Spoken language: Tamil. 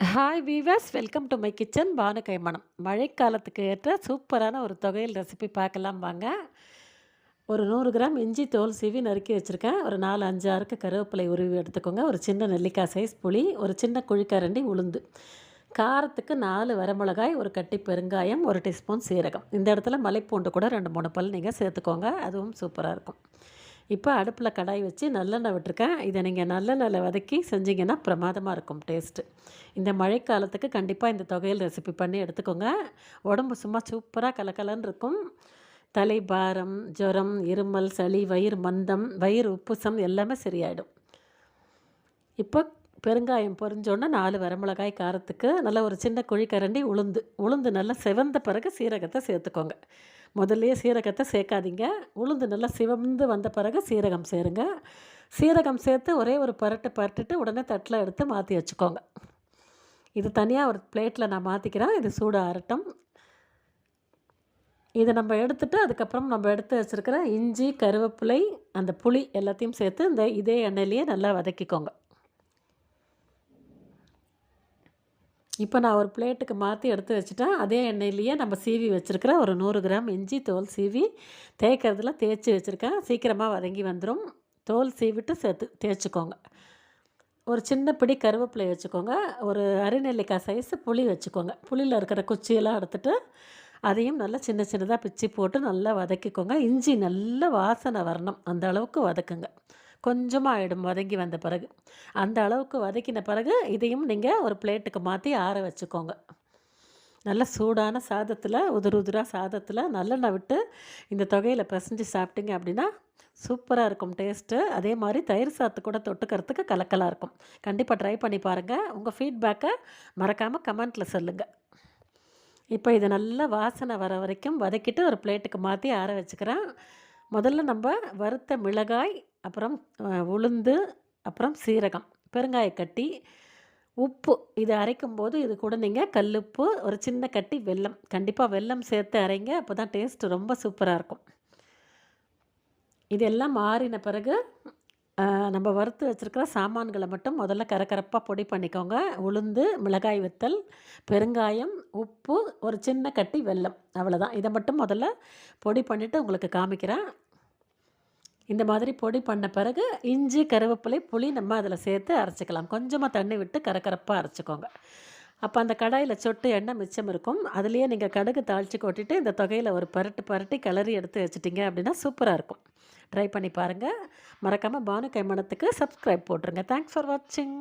Hi viewers welcome to my kitchen Banu Kaimanam மழைக்காலத்துக்கு ஏற்ற சூப்பரான ஒரு தொகையில் ரெசிபி பார்க்கலாம் வாங்க. ஒரு நூறு கிராம் இஞ்சி தோல் சீவி நறுக்கி வச்சுருக்கேன். ஒரு நாலு அஞ்சு ஆறுக்கு கருவேப்பிலை உருவி எடுத்துக்கோங்க. ஒரு சின்ன நெல்லிக்காய் சைஸ் புளி ஒரு சின்ன குழிக்கரண்டி உளுந்து. காரத்துக்கு நாலு வரமிளகாய் ஒரு கட்டி பெருங்காயம் ஒரு டீஸ்பூன் சீரகம். இந்த இடத்துல மலைப்பூண்டு கூட ரெண்டு மூணு பல் நீங்கள் சேர்த்துக்கோங்க. அதுவும் சூப்பராக இருக்கும். இப்போ அடுப்பில் கடாய் வச்சு நல்லெண்ணெய் விட்டுருக்கேன். இதை நீங்கள் நல்லெண்ணெயில் வதக்கி செஞ்சிங்கன்னா பிரமாதமாக இருக்கும் டேஸ்ட்டு. இந்த மழைக்காலத்துக்கு கண்டிப்பாக இந்த தொகையில் ரெசிபி பண்ணி எடுத்துக்கோங்க. உடம்பு சும்மா சூப்பராக கலக்கலன்னு இருக்கும். தலை பாரம் ஜுரம் இருமல் சளி வயிறு மந்தம் வயிறு உப்புசம் எல்லாமே சரியாயிடும். இப்போ பெருங்காயம் பொரிஞ்சோடனே நாலு வரமிளகாய் காரத்துக்கு நல்லா ஒரு சின்ன குழிக்கரண்டி உளுந்து. உளுந்து நல்லா செவந்த பிறகு சீரகத்தை சேர்த்துக்கோங்க. முதல்லையே சீரகத்தை சேர்க்காதீங்க. உளுந்து நல்லா சிவந்து வந்த பிறகு சீரகம் சேருங்க. சீரகம் சேர்த்து ஒரே ஒரு பரட்டு பரட்டுட்டு உடனே தட்டில் எடுத்து மாற்றி வச்சுக்கோங்க. இது தனியாக ஒரு பிளேட்டில் நான் மாற்றிக்கிறேன் இது சூடு ஆரட்டும் இதை நம்ம எடுத்துகிட்டு அதுக்கப்புறம் நம்ம எடுத்து வச்சுருக்கிற இஞ்சி கருவேப்பிலை அந்த புளி எல்லாத்தையும் சேர்த்து இந்த இதே எண்ணெயிலேயே நல்லா வதக்கிக்கோங்க. இப்போ நான் ஒரு பிளேட்டுக்கு மாற்றி எடுத்து வச்சுட்டேன். அதே எண்ணெயிலேயே நம்ம சீவி வச்சுருக்கிற ஒரு நூறு கிராம் இஞ்சி தோல் சீவி தேய்க்கிறதுல தேய்ச்சி வச்சுருக்கேன். சீக்கிரமாக வதங்கி வந்துடும் தோல் சீவிட்டு சேர்த்து தேய்ச்சிக்கோங்க. ஒரு சின்ன பிடி கருவேப்பிலை வச்சுக்கோங்க. ஒரு அரைநெல்லிக்காய் சைஸு புளி வச்சுக்கோங்க. புளியில் இருக்கிற குச்சியெல்லாம் எடுத்துகிட்டு அதையும் நல்லா சின்ன சின்னதாக பிச்சு போட்டு நல்லா வதக்கிக்கோங்க. இஞ்சி நல்ல வாசனை வரணும். அந்த அளவுக்கு வதக்குங்க. கொஞ்சமாக ஆகிடும் வதங்கி வந்த பிறகு. அந்த அளவுக்கு வதக்கின பிறகு இதையும் நீங்கள் ஒரு பிளேட்டுக்கு மாற்றி ஆற வச்சுக்கோங்க. நல்ல சூடான சாதத்தில் உதிர் உதிராக சாதத்தில் நல்லெண்ணெய் விட்டு இந்த தொகையில் பிசைஞ்சு சாப்பிட்டீங்க அப்படின்னா சூப்பராக இருக்கும் டேஸ்ட்டு அதே மாதிரி தயிர் சாத்து கூட தொட்டுக்கிறதுக்கு கலக்கலாக இருக்கும். கண்டிப்பாக ட்ரை பண்ணி பாருங்கள் உங்கள் ஃபீட்பேக்கை மறக்காமல் கமெண்ட்டில் சொல்லுங்கள் இப்போ இதை நல்லா வாசனை வர வரைக்கும் வதக்கிட்டு ஒரு பிளேட்டுக்கு மாற்றி ஆற வச்சுக்கிறேன். முதல்ல நம்ம வறுத்த மிளகாய் அப்புறம் உளுந்து அப்புறம் சீரகம் பெருங்காயக்கட்டி உப்பு இது அரைக்கும் போது இது கூட நீங்கள் கல்லுப்பு ஒரு சின்ன கட்டி வெல்லம். கண்டிப்பாக வெல்லம் சேர்த்து அரைங்க அப்போ தான் டேஸ்ட் ரொம்ப சூப்பராக இருக்கும். இதெல்லாம் மாறின பிறகு நம்ம வறுத்து வச்சுருக்கிற சாமான்களை மட்டும் முதல்ல கரக்கரப்பாக பொடி பண்ணிக்கோங்க. உளுந்து மிளகாய் வத்தல் பெருங்காயம் உப்பு ஒரு சின்ன கட்டி வெல்லம். அவ்வளோதான் இதை மட்டும் முதல்ல பொடி பண்ணிவிட்டு உங்களுக்கு காமிக்கிறேன். இந்த மாதிரி பொடி பண்ண பிறகு இஞ்சி கருவேப்பிலை புளி நம்ம அதில் சேர்த்து அரைச்சிக்கலாம். கொஞ்சமாக தண்ணி விட்டு கரக்கரப்பாக அரைச்சிக்கோங்க. அப்போ அந்த கடாயில் சொட்டு எண்ணெய் மிச்சம் இருக்கும். அதுலேயே நீங்கள் கடுகு தாளித்து கொட்டிட்டு இந்த தொகையில் ஒரு பரட்டு பரட்டி கிளறி எடுத்து வச்சிட்டிங்க அப்படின்னா சூப்பராக இருக்கும். ட்ரை பண்ணி பாருங்கள் மறக்காமல் பானு கைமணத்துக்கு சப்ஸ்கிரைப் போட்டுருங்க. தேங்க்ஸ் ஃபார் வாட்சிங்